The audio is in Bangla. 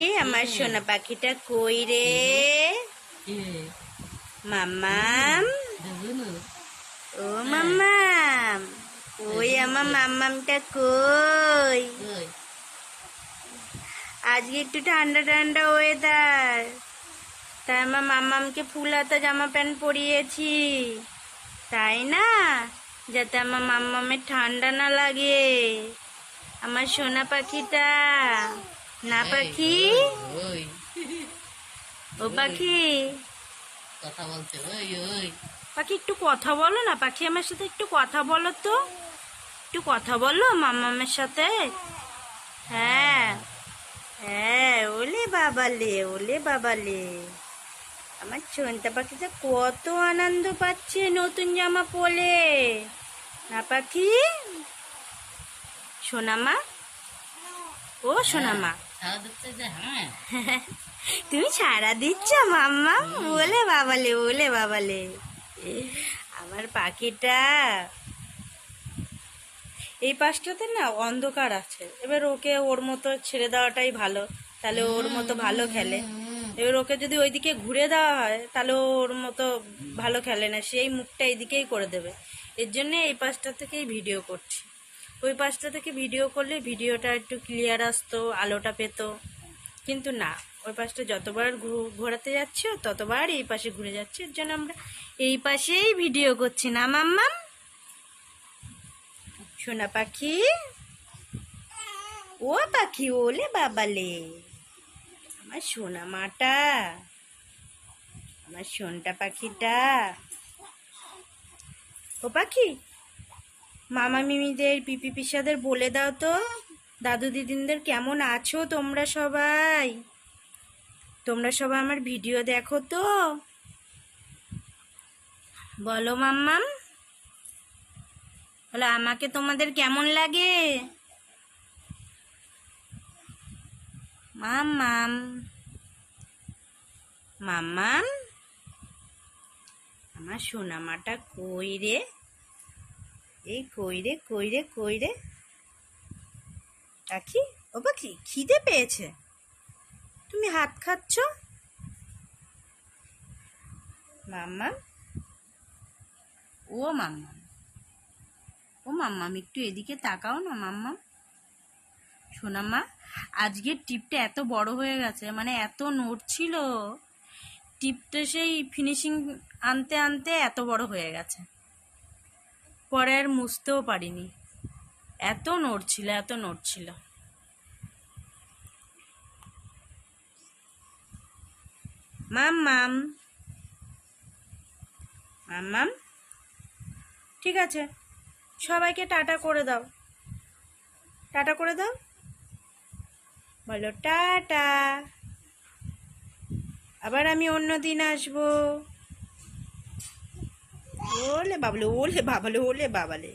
আমার সোনা পাখিটা কই রে? মাম্মাম? ও মাম্মাম ওই আমার মাম্মামটা কই? আজকে একটু ঠান্ডা ঠান্ডা ওয়েদার তাই আমার মাম্মামকে ফুল হাতা জামা প্যান্ট পরিয়েছি। তাই না? যাতে আমার মাম্মামের ঠান্ডা না লাগে। আমার সোনা পাখিটা। না পাখি? ওই ও পাখি? কথা ওই ওই। পাখি একটু কথা বলো না পাখি আমার সাথে একটু কথা বলো তো। একটু কথা বলো মামামের সাথে। হ্যাঁ হ্যাঁ ওলে বাবালে ওলে বাবালে। আমার চন্তা পাখিটা কত আনন্দ পাচ্ছে নতুন জামা পরে। না পাখি? সোনামা ও যে হ্যাঁ। তুমি ছাড়া দিচ্ছ মাম্মা? বলে বাবালে বলে বাবালে। আমার পাখিটা। এই পাশটাতে না অন্ধকার আছে। এবার ওকে ওর মতো ছেড়ে দেওয়াটাই ভালো। তাহলে ওর মতো ভালো খেলে। এবার ওকে যদি ওইদিকে ঘুরে দেওয়া হয় তাহলে ওর মতো ভালো খেলে না। সেই মুখটা এইদিকেই করে দেবে। এর জন্য এই পাশটা থেকেই ভিডিও করছি। ওই পাশটা থেকে ভিডিও করলে ভিডিওটা একটু ক্লিয়ার আসতো, আলোটা পেতো। কিন্তু না, ওই পাশটা যতবার ঘোরাতে যাচ্ছ, ততবার এই পাশে ঘুরে যাচ্ছে। এর জন্য আমরা এই পাশেই ভিডিও করছি না, মাম্মাম? সোনা পাখি? ও পাখি, ওলে বাবালে। আমার সোনা মাটা। আমার সোনটা পাখিটা। ও পাখি মামা মিমিদের, পিপি পিসাদের বলে দাও তো। দাদু দিদিনদের কেমন আছো তোমরা সবাই? তোমরা সবাই আমার ভিডিও দেখো তো। বলো মাম্মাম। বলো, আমাকে তোমাদের কেমন লাগে? মাম্মাম। মাম্মাম, আমার সোনামাটা কই রে? এই কই রে কই রে কই রে পাখি ও পাখি, খিদে পেয়েছে। তুমি হাত খাচ্ছ? মাম্মা? ও মাম্মা। ও মাম্মাম একটু এদিকে তাকাও না, মাম্মা। সোনাম্মা আজকের টিপটা এত বড় হয়ে গেছে মানে এত নোট ছিল টিপটা সেই ফিনিশিং আনতে আনতে এত বড় হয়ে গেছে। পরে আর মুছতেও পারিনি। এত নোট ছিল এত নোট ছিল মাম মাম। মাম মাম। ঠিক আছে, সবাইকে টাটা করে দাও। টাটা করে দাও। বলো, টাটা। আবার আমি অন্য দিন আসব। ওলে বাবলে ওলে বাবালে ওলে বাবালে